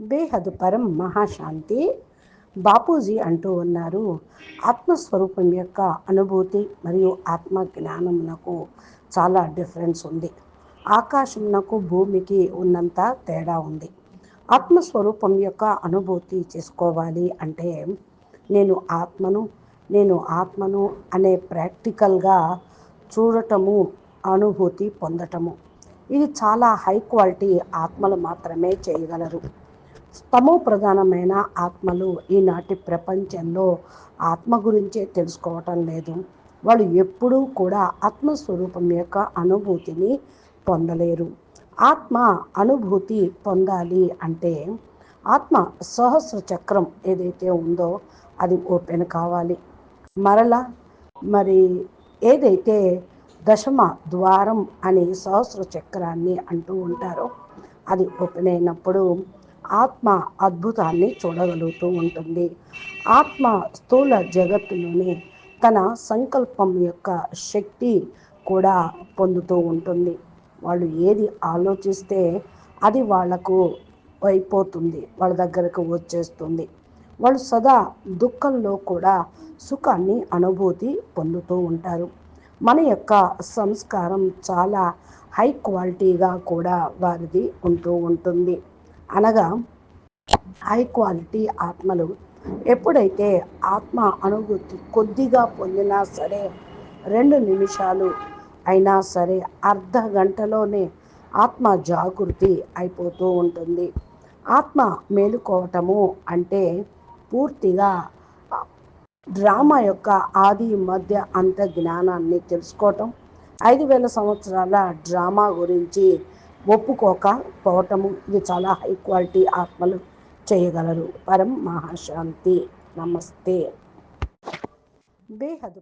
బేహద్ పరం మహాశాంతి. బాపూజీ అంటూ ఉన్నారు. ఆత్మస్వరూపం యొక్క అనుభూతి మరియు ఆత్మ జ్ఞానమునకు చాలా డిఫరెన్స్ ఉంది. ఆకాశమునకు భూమికి ఉన్నంత తేడా ఉంది. ఆత్మస్వరూపం యొక్క అనుభూతి చేసుకోవాలి అంటే నేను ఆత్మను నేను ఆత్మను అనే ప్రాక్టికల్గా చూడటము అనుభూతి పొందటము. ఇది చాలా హై క్వాలిటీ ఆత్మలు మాత్రమే చేయగలరు. తమో ప్రధానమైన ఆత్మలు ఈనాటి ప్రపంచంలో ఆత్మ గురించే తెలుసుకోవటం లేదు. వాళ్ళు ఎప్పుడూ కూడా ఆత్మస్వరూపం యొక్క అనుభూతిని పొందలేరు. ఆత్మ అనుభూతి పొందాలి అంటే ఆత్మ సహస్ర చక్రం ఏదైతే ఉందో అది ఓపెన్ కావాలి. మరలా మరి ఏదైతే దశమ ద్వారం అని సహస్ర చక్రాన్ని అంటూ ఉంటారో అది ఓపెన్ అయినప్పుడు ఆత్మ అద్భుతాన్ని చూడగలుగుతూ ఉంటుంది. ఆత్మ స్థూల జగత్తులోని తన సంకల్పం యొక్క శక్తి కూడా పొందుతూ ఉంటుంది. వాళ్ళు ఏది ఆలోచిస్తే అది వాళ్ళకు అయిపోతుంది వాళ్ళ దగ్గరకు వచ్చేస్తుంది. వాళ్ళు సదా దుఃఖంలో కూడా సుఖాన్ని అనుభూతి పొందుతూ ఉంటారు. మన యొక్క సంస్కారం చాలా హై క్వాలిటీగా కూడా వారిది ఉంటూ ఉంటుంది. అనగా హై క్వాలిటీ ఆత్మలు. ఎప్పుడైతే ఆత్మ అనుభూతి కొద్దిగా పొందినా సరే రెండు నిమిషాలు అయినా సరే అర్ధ గంటలోనే ఆత్మ జాగృతి అయిపోతూ ఉంటుంది. ఆత్మ మేలుకోవటము అంటే పూర్తిగా డ్రామా యొక్క ఆది మధ్య అంత జ్ఞానాన్ని తెలుసుకోవటం. ఐదు వేల సంవత్సరాల డ్రామా గురించి ఒప్పుకోకపోవటము ఇది చాలా హై క్వాలిటీ ఆత్మలు చేయగలరు. పరం మహాశాంతి. నమస్తే. బేహదు